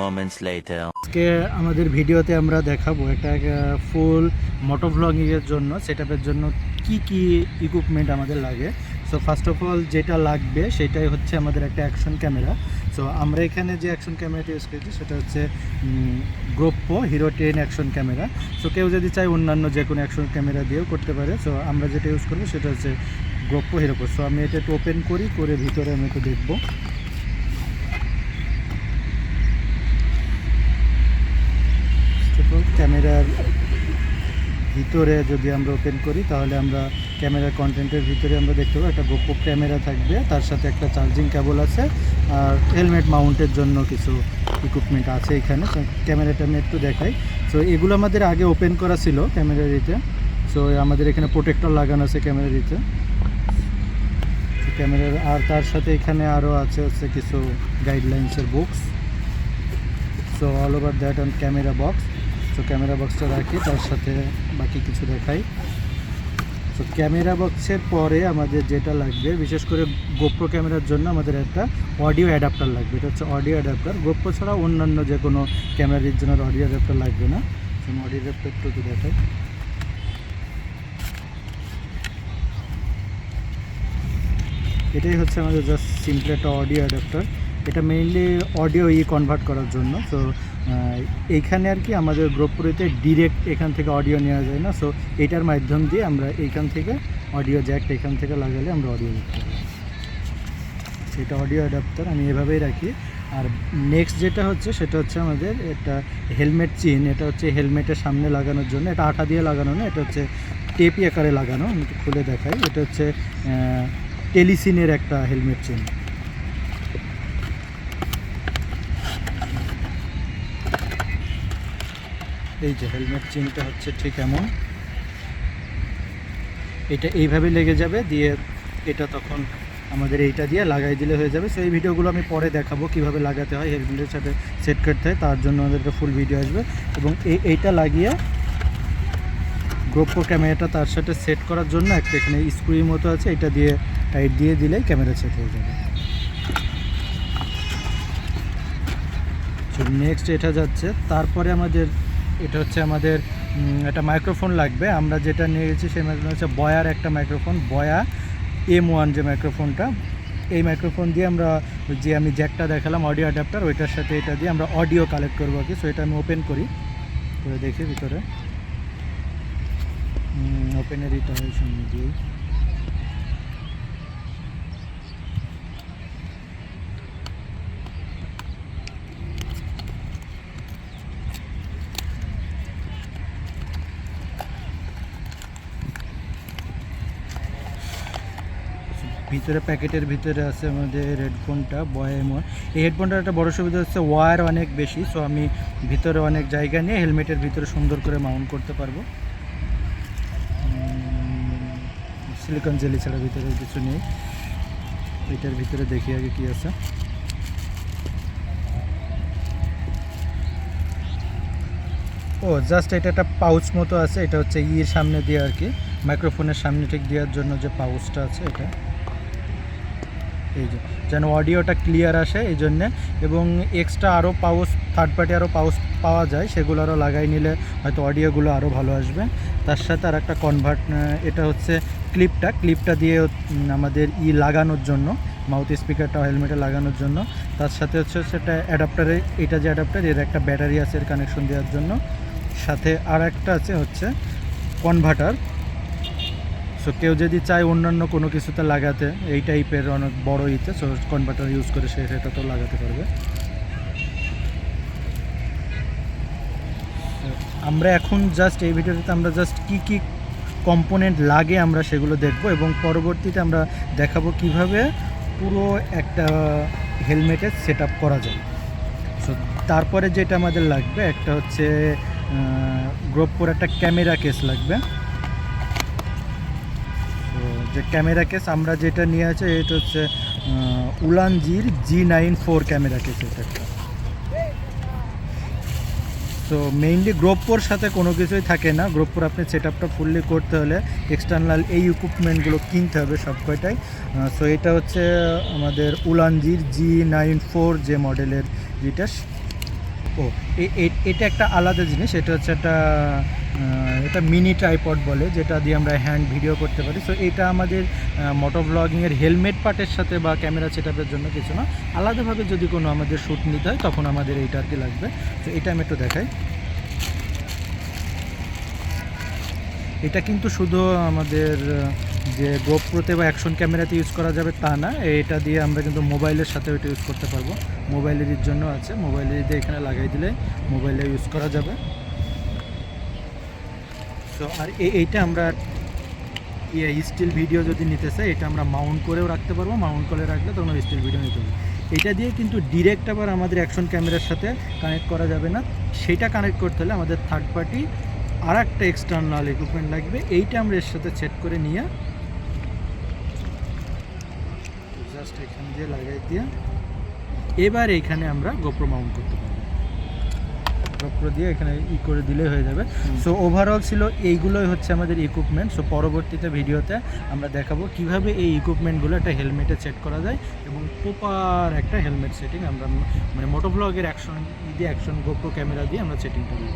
moments later. আজকে আমাদের ভিডিওতে আমরা দেখাবো এটা ফুল মোটো ব্লগিংয়ের জন্য সেট জন্য কি কি ইকুইপমেন্ট আমাদের লাগে। সো ফার্স্ট অফ অল যেটা লাগবে, সেটাই হচ্ছে আমাদের একটা অ্যাকশন ক্যামেরা সো আমরা এখানে যে অ্যাকশন ক্যামেরাটি ইউজ করেছি, সেটা হচ্ছে গ্রোপ্পো Hero ten action camera so কেউ যদি চায় অন্যান্য যে কোনো অ্যাকশন ক্যামেরা দিয়েও করতে পারে। সো আমরা যেটা ইউজ করব, সেটা হচ্ছে গ্রোপ্পো হিরো সো আমি এটা একটু ওপেন করি, করে ভিতরে আমি একটু দেখব। ক্যামেরার ভিতরে যদি আমরা ওপেন করি, তাহলে আমরা ক্যামেরার কন্টেন্টের ভিতরে আমরা দেখতে পাবো একটা গোপো ক্যামেরা থাকবে। তার সাথে একটা চার্জিং কেবল আছে আর হেলমেট মাউন্টের জন্য কিছু ইকুইপমেন্ট আছে এখানে। ক্যামেরাটা আমি একটু দেখাই। সো এগুলো আমাদের আগে ওপেন করা ছিল ক্যামেরার ইতে। সো আমাদের এখানে প্রোটেক্টর লাগানো আছে ক্যামেরার ইতে। ক্যামেরার আর তার সাথে এখানে আরও আছে হচ্ছে কিছু গাইডলাইন্সের books so all over that on camera box so camera বক্সটা রাখি, তার সাথে বাকি কিছু দেখাই। সো ক্যামেরা বক্সের পরে আমাদের যেটা লাগবে, বিশেষ করে গোপ্রো ক্যামেরার জন্য আমাদের একটা অডিও অ্যাডাপ্টার লাগবে। এটা হচ্ছে অডিও অ্যাডাপ্টার গোপ্রো ছাড়া অন্যান্য যে কোনো ক্যামেরার জন্য অডিও অ্যাডাপ্টার লাগবে না। অডিও অ্যাডাপ্টার একটু দেখাই। এটাই হচ্ছে আমাদের জাস্ট সিম্পল একটা অডিও অ্যাডাপ্টার এটা মেইনলি অডিও ই কনভার্ট করার জন্য। সো এইখানে আর কি আমাদের গ্রুপপুরিতে ডিরেক্ট এখান থেকে অডিও নেওয়া যায় না সো এটার মাধ্যম দিয়ে আমরা এইখান থেকে অডিও জ্যাকটা এখান থেকে লাগালে আমরা অডিও দেখতে পাবো সেটা অডিও অ্যাডাপ্টার আমি এভাবেই রাখি। আর নেক্সট যেটা হচ্ছে, সেটা হচ্ছে আমাদের একটা চেন চিন এটা হচ্ছে হেলমেটের সামনে লাগানোর জন্য, এটা আঠা দিয়ে লাগানো না, এটা হচ্ছে টেপি আকারে লাগানো, আমি খুলে দেখাই। এটা হচ্ছে টেলিসিনের একটা হেলমেট চেন এই যে হেলমেট চেনটা হচ্ছে ঠিক এমন। এটা এইভাবে লেগে যাবে, দিয়ে এটা তখন আমাদের এইটা দিয়ে লাগাই দিলে হয়ে যাবে। সেই ভিডিওগুলো আমি পরে দেখাবো কীভাবে লাগাতে হয়, হেলমেটের সাথে সেট করতে হয়, তার জন্য আমাদের ফুল ভিডিও আসবে। এবং এই এইটা লাগিয়ে গ্রোপ্রো ক্যামেরাটা তার সাথে সেট করার জন্য একটা এখানে স্ক্রুর মতো আছে, এটা দিয়ে টাইট দিয়ে দিলেই ক্যামেরা সেট হয়ে যাবে। নেক্সট এটা যাচ্ছে, তারপরে আমাদের এটা হচ্ছে আমাদের একটা মাইক্রোফোন লাগবে। আমরা যেটা নিয়ে গেছি সেই মাইক্রোফোন হচ্ছে বয়ার একটা মাইক্রোফোন বয়া এম ওয়ান যে মাইক্রোফোনটা এই মাইক্রোফোন দিয়ে আমরা যে আমি জ্যাকটা দেখালাম অডিও অ্যাডাপ্টার ওইটার সাথে এটা দিয়ে আমরা অডিও কালেক্ট করব আর কি। সো এটা আমি ওপেন করি। করে দেখি ভিতরে। ওপেনের এটা হয় দিয়েই। ভিতরে প্যাকেটের ভিতরে আছে আমাদের হেডফোনটা বয়ামন এই হেডফোনটার একটা বড় সুবিধা হচ্ছে ওয়ার অনেক বেশি সো আমি ভিতরে অনেক জায়গা নিয়ে হেলমেটের ভিতরে সুন্দর করে মাউন্ট করতে পারব। সিলিকন জেলি ছাড়া ভিতরে কিছু নেই। এটার ভিতরে দেখি আগে কি আছে। ও জাস্ট এটা একটা পাউচ মতো আছে, এটা হচ্ছে ইয়ের সামনে দিয়ে আর কি মাইক্রোফোনের সামনে ঠিক দেওয়ার জন্য যে পাউচটা আছে এটা। এই যে, যেন অডিওটা ক্লিয়ার আসে এই জন্যে। এবং এক্সট্রা আরও পাউচ থার্ড পার্টি আরও পাউচ পাওয়া যায় সেগুলো আরও লাগাই নিলে হয়তো অডিওগুলো আরও ভালো আসবে। তার সাথে আর একটা কনভার্ট এটা হচ্ছে ক্লিপটা ক্লিপটা দিয়ে আমাদের ই লাগানোর জন্য মাউথ স্পিকারটা হেলমেটে লাগানোর জন্য। তার সাথে হচ্ছে সেটা অ্যাডাপ্টারে এটা যে অ্যাডাপ্টার এর একটা ব্যাটারি আছে এর কানেকশন দেওয়ার জন্য। সাথে আর একটা আছে হচ্ছে কনভার্টার সো কেউ যদি চায় অন্যান্য কোনো কিছুতে লাগাতে, এই টাইপের অনেক বড় ইতে সো কনভার্টার ইউজ করে সে সেটা তো লাগাতে পারবে। আমরা এখন জাস্ট এই ভিডিওতে আমরা জাস্ট কি কি কম্পোনেন্ট লাগে আমরা সেগুলো দেখব এবং পরবর্তীতে আমরা দেখাবো কীভাবে পুরো একটা হেলমেটের সেট করা যায়। সো তারপরে যেটা আমাদের লাগবে, একটা হচ্ছে গ্রোপোর একটা ক্যামেরা কেস লাগবে। যে ক্যামেরা কেস আমরা যেটা নিয়ে আছে, এটা হচ্ছে উলানজির G nine four camera case এটা। তো মেইনলি গ্রোপোর সাথে কোনো কিছুই থাকে না। গ্রোপোর আপনি সেট আপটা ফুললি করতে হলে এক্সটার্নাল এই ইকুইপমেন্টগুলো কিনতে হবে সব কয়টাই। সো এটা হচ্ছে আমাদের উলানজির জি নাইন ফোর যে মডেলের যেটা ও এটা একটা আলাদা জিনিস, এটা হচ্ছে একটা এটা মিনি ট্রাইপড বলে, যেটা দিয়ে আমরা হ্যান্ড ভিডিও করতে পারি। সো এটা আমাদের মোটো ব্লগিংয়ের হেলমেট পার্টের সাথে বা ক্যামেরা সেটআপের জন্য কিছু না। আলাদাভাবে যদি কোনো আমাদের শ্যুট নিতে হয়, তখন আমাদের এইটা আর কি লাগবে। তো এটা আমি একটু দেখাই। এটা কিন্তু শুধু আমাদের যে গোপ্রোতে বা অ্যাকশন ক্যামেরাতে ইউজ করা যাবে তা না, এটা দিয়ে আমরা কিন্তু মোবাইলের সাথে ওইটা ইউজ করতে পারব। মোবাইলের জন্য আছে মোবাইলের দিয়ে এখানে লাগাই দিলে মোবাইলে ইউজ করা যাবে। সো আর এইটা আমরা ইয়ে স্টিল ভিডিও যদি নিতে চাই, এটা আমরা মাউন্ট করেও রাখতে পারব। মাউন্ট করে রাখলে তখন স্টিল ভিডিও নিতে পারব। এটা দিয়ে কিন্তু ডিরেক্ট আবার আমাদের অ্যাকশন ক্যামেরার সাথে কানেক্ট করা যাবে না। সেটা কানেক্ট করতে হলে আমাদের থার্ড পার্টি আর একটা এক্সটার্নাল ইকুইপমেন্ট লাগবে। এইটা আমরা এর সাথে সেট করে নিয়ে জাস্ট এখান দিয়ে লাগাই দিয়ে এবার এখানে আমরা গোপ্রো মাউন্ট করতে পারব। গোপ্রো দিয়ে এখানে ই করে দিলে হয়ে যাবে। সো ওভারঅল ছিল এইগুলোই হচ্ছে আমাদের ইকুইপমেন্ট সো পরবর্তীতে ভিডিওতে আমরা দেখাবো কীভাবে এই ইকুইপমেন্টগুলো একটা হেলমেটে সেট করা যায় এবং প্রপার একটা হেলমেট সেটিং আমরা মানে মোটো ব্লগের অ্যাকশন দিয়ে অ্যাকশন গোপ্রো ক্যামেরা দিয়ে আমরা সেটিংটা দিই